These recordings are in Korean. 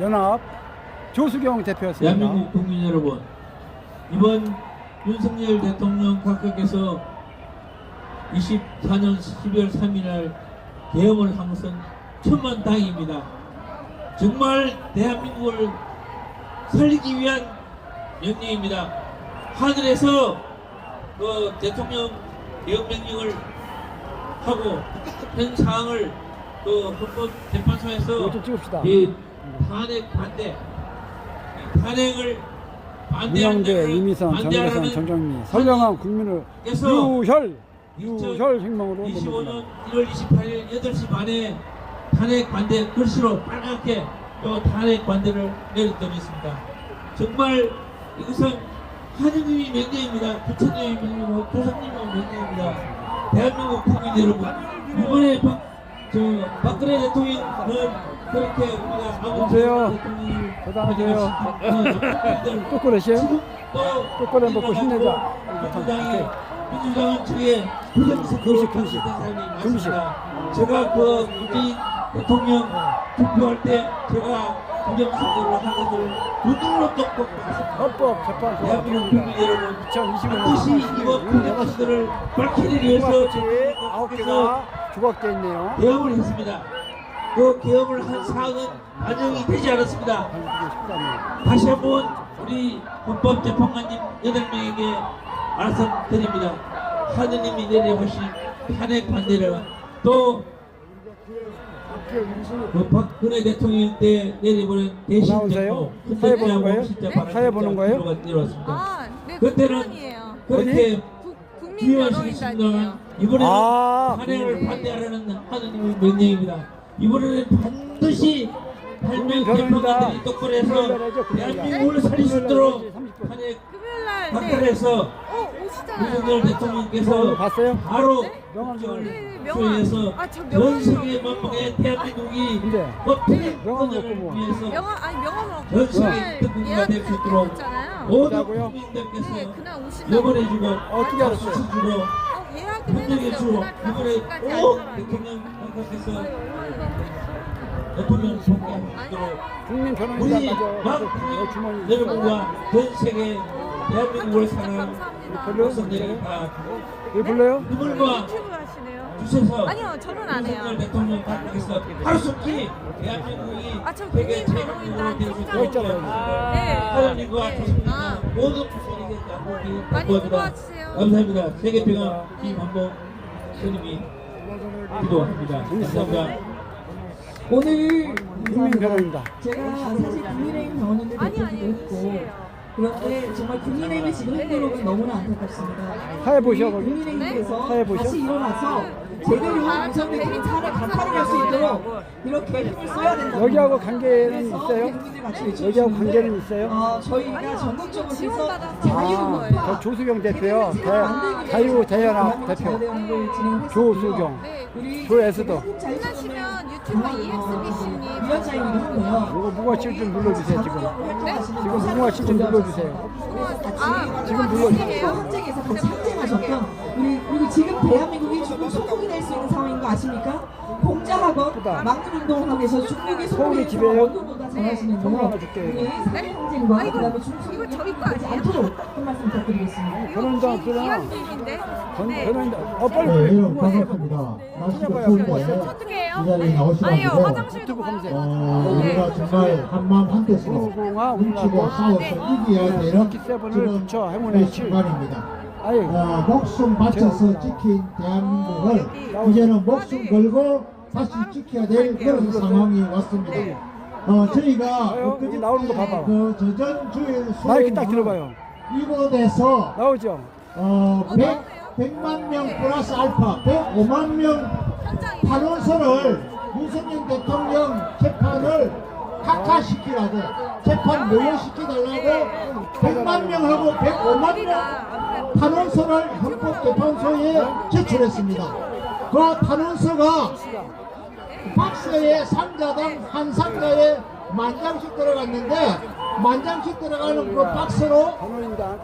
연합 조수경 대표였습니다. 대한민국 국민 여러분, 이번 윤석열 대통령 각각께서 24년 12월 3일 날 계엄을 한 것은 천만 다행입니다. 정말 대한민국을 살리기 위한 명령입니다. 하늘에서 그 대통령 계엄 명령을 하고 현 상황을 그 헌법 재판소에서 이거 좀 찍읍시다. 이 탄핵 반대 탄핵을 문영대, 데를 이미선, 반대하라는 정정미, 선량한 국민을 그래서 유혈 유혈 행동으로 25년 내놓습니다. 1월 28일 8시 반에 탄핵 반대 글씨로 빨갛게 또 탄핵 반대를 내렸더니 있습니다. 정말 이것은 하느님이 명령입니다. 부처님의 명령이고 조상님의 명령입니다. 대한민국 국민 여러분 이번에 박, 저 박근혜 대통령은 그렇게 우리가? 대통령을 대단하세요. 또 그래 먹고 힘내자. 민주당이 민주당은 저게 부정선거로. 당선된 사람이 금식. 많습니다. 제가 그 문재인 대통령 투표할 때 제가 부정선거로 한 것을 똑똑 봤습니다. 헌법 재판소 대한민국 국민 여러분 2025년 반드시 이번 부정선거를 밝히기 위해서 아홉 개가 조각돼 있네요. 개혁을 했습니다. 그 개혁을 한 사항은 반영이 되지 않았습니다. 다시 한번 우리 헌법재판관님 8명에게 말씀드립니다. 하느님이 내려보신 탄핵 반대를 또 그 박근혜 대통령 때 내려보낸 대신? 정부 사회 보는 거예요? 진짜 사회 보는 거예요? 내려왔습니다. 아, 네, 그때는. 그렇게 국- 국 여론단이에요. 이번에는 아, 탄핵을 네. 반대하라는 하느님의 명령입니다. 이번에는 반드시 변호인다. 재판관들이 똑바로 해서. 대한민국을 살릴 수 있도록 금요일 날 30분. 탄핵 네. 박탈해서 어. 윤석열 대통령께서? 바로. 네, 저 명함 전 세계 좀. 만방의 대한민국이 명함 권한을 뭐. 위해서 명함 아니 명함을 전 없고 세계 그날 특구가 될수 있도록. 모든? 국민들께서 네, 그날 오신다고. 영원해주고 어떻게 알았어요? 박수 주고 어, 예약을 해놨어요. 주고 그날 이번에 5시까지 꼭. 대통령 얼마나 대통령 속하도록 국민 우리 막 어, 주머니 여러분과 전 세계 대한민국을 사랑하는? 백성들이 다왜 불러요? 눈물과 유튜브 하시네요. 주셔서 아니요, 저는 안 해요. 윤석열 대통령 각각께서 하루속히 대한민국이 아, 저 세계 국민 변호인단 있잖아요. 있도록 네. 하나님과 네. 아. 모든 부서리겠다 많이 도와주세요. 감사합니다. 세계 평화 팀 한번 스님이 기도합니다. 감사합니다. 오늘 국민 변호인단. 제가 사실 국민의힘 아니, 대표기도 아니, 했고 무시해요. 그런데 정말 국민의힘이 지금 행보로는 너무나 안타깝습니다. 사회 보셔, 거기. 국민의힘에서 사회 보셔? 다시 일어나서 제대로 윤석열 차를 강탈할 수 있도록 이렇게 힘을 써야 된다. 여기하고 관계는 있어요? 여기하고 관계는 있어요? 어, 저희가 전국적으로 해서 자유 아, 저 조수경 대표요. 대, 자유 대연합 대표. 조수경. 네. 조에스도. 끝나시면 EXBC님 하고요. 이거 무궁화 칠좀 눌러주세요 지금. 네? 지금 무궁화 칠좀 눌러주세요. 아, 지금. 항쟁에서 같이 항쟁하셨던 우리 그리고 지금 대한민국이 중국 소국이 될 수 있는 상황인 거 아십니까? 공자학원 크다. 막는 운동을 하고 계셔서 중국의 소국이 집에요? 잘하시는 전화 분이 하나 줄게요. 우리 네? 사회 항쟁과 아, 이거- 그다음에 중국 이거 거 않도록 한 말씀 부탁드리겠습니다. 전 네. 변호인단. 어 빨리 네, 무궁화 칠. 반갑습니다. 날씨가 찾아봐요. 추운데 어떻게 해요? 이 자리에 나오셔가지고 아니요, 화장실도 유튜브 가요. 검색. 어, 우리가 정말 한마음 한뜻으로 무궁화 뭉치고 우리나라. 싸워서 네. 이겨야 되는 럭키 세븐을 지금 붙여 행운의 그 칠. 순간입니다. 아니 어, 목숨 바쳐서 지킨 대한민국을 이제는 목숨 걸고 다시 지켜야 될 그런 상황이 왔습니다. 어, 저희가 봐요? 여기 나오는 거 봐봐. 그 저전주일 마이크 딱 들어봐요. 이곳에서 나오죠. 어, 100, 100만 명 플러스 알파 105만 명 탄원서를 윤석열 대통령 재판을 각하시키라고 재판 무효시키달라고 100만 명하고 105만 명 탄원서를 헌법재판소에 제출했습니다. 그 탄원서가 박스에 상자당 한 상자에 만 장씩 들어갔는데 만 장씩 들어가는 그 박스로.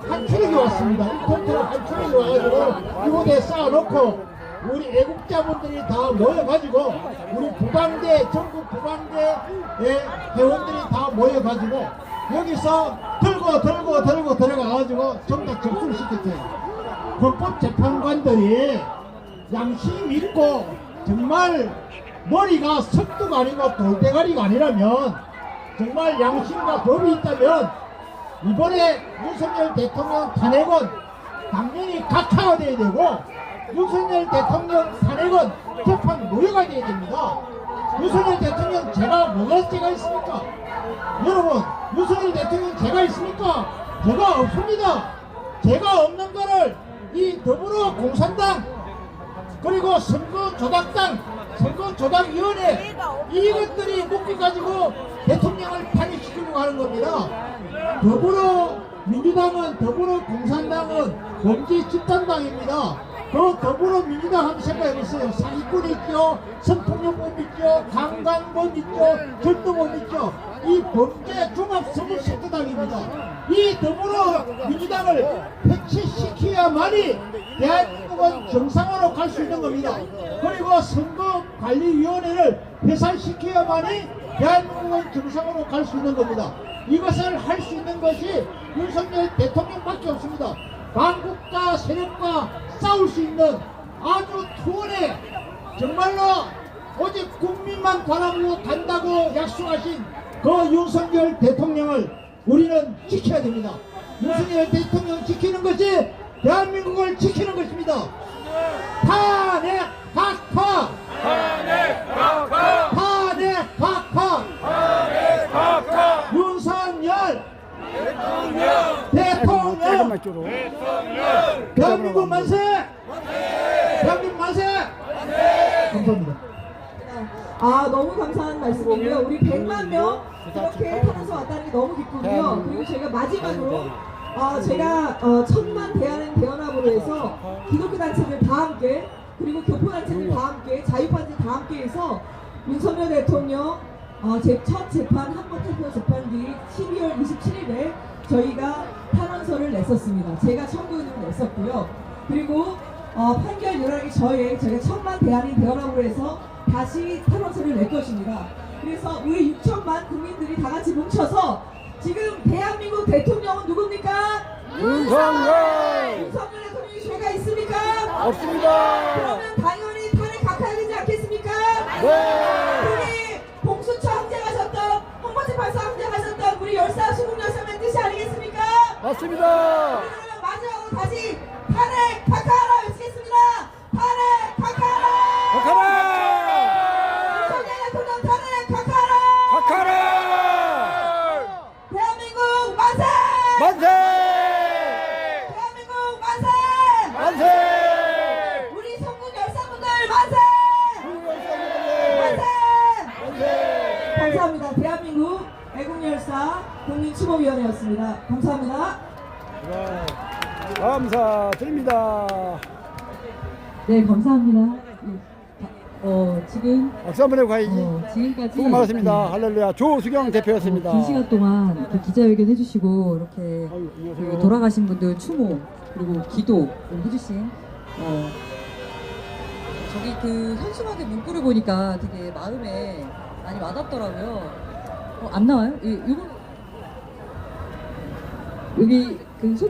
한 트럭이 왔습니다. 이 콘테너 한 트럭이 와가지고 이곳에 쌓아놓고 우리 애국자분들이 다 모여가지고 우리 부방대 전국 부방대 회원들이 다 모여가지고 여기서 들고 들고 들고 들어가가지고 전부 다 접수를 시켰어요. 헌법 재판관들이 양심 있고 정말 머리가 석두가 아니고 돌대가리가 아니라면 정말 양심과 법이 있다면 이번에 윤석열 대통령 탄핵은 당연히 각하가 돼야 되고 윤석열 대통령 탄핵은 재판 무효가 돼야 됩니다. 윤석열 대통령 제가 뭐가 제가 있습니까? 여러분 윤석열 대통령 제가 있습니까? 제가 없습니다. 제가 없는 거를 이 더불어 공산당 그리고 선거 조작당 선거 조작위원회 이것들이 묶여 가지고 대통령을 탄핵시키려고 하는 겁니다. 더불어 민주당은 더불어 공산당은 범죄 집단당입니다. 그 더불어 민주당 한번 생각해보세요. 사기꾼 있죠, 성폭력범 있죠, 강간범 있죠, 절도범 있죠. 이 범죄 종합 선거센터당입니다. 이 더불어 민주당을 해체시켜야만이 대한민국은 정상으로 갈 수 있는 겁니다. 그리고 선거관리위원회를 해산시켜야만이 대한민국은 정상으로 갈 수 있는 겁니다. 이것을 할 수 있는 것이 윤석열 대통령밖에 없습니다. 반국가 세력과 싸울 수 있는 아주 투원의 정말로 오직 국민만 바라보고 간다고 약속하신 그 윤석열 대통령을 우리는 지켜야 됩니다. 윤석열 대통령 지키는 것이 대한민국을 지키는 것입니다. 탄핵 각하! 탄핵 각하! 탄핵 각하! 윤석열 대통령! 조금만 쪽으로. 대한민국 만세! 대한민국 만세! 감사합니다. 아 너무 감사한 말씀이고요. 우리 100만 명 이렇게 타면서 왔다는 게 너무 기쁘고요. 그리고 제가 마지막으로 어, 제가 어, 천만 대한은 대연합으로 해서 기독교 단체들 다 함께 그리고 교포 단체들 다 함께 자유판체 다 함께 해서 윤석열 대통령 어, 제 첫 재판 한국 투표 재판 뒤 12월 27일에 저희가 탄원서를 냈었습니다. 제가 청구인을 냈었고요. 그리고 어, 판결 요락이 저의 제가 천만 대한인 대연합으로 해서 다시 탄원서를 낼 것입니다. 그래서 우리 6천만 국민들이 다 같이 뭉쳐서 지금 대한민국 대통령은 누굽니까? 윤석열! 윤석열 대통령이 죄가 있습니까? 없습니다. 그러면 당연히 탄핵 각하해야 되지 않겠습니까? 네. 맞습니다. 2014 국민추모위원회였습니다. 감사합니다. 네, 감사드립니다. 네, 감사합니다. 네, 어, 지금 박수 한번 해고 가야지. 어, 지금까지 수고 많았습니다. 네. 할렐루야. 조수경 네, 대표였습니다. 어, 시간 동안 이렇게 기자회견 해주시고 이렇게 아유, 돌아가신 분들 추모 그리고 기도 해주신 어, 저기 그 현수막에 문구를 보니까 되게 마음에 많이 와닿더라고요. 어, 안 나와요? 이, 이거 여기 그 소개.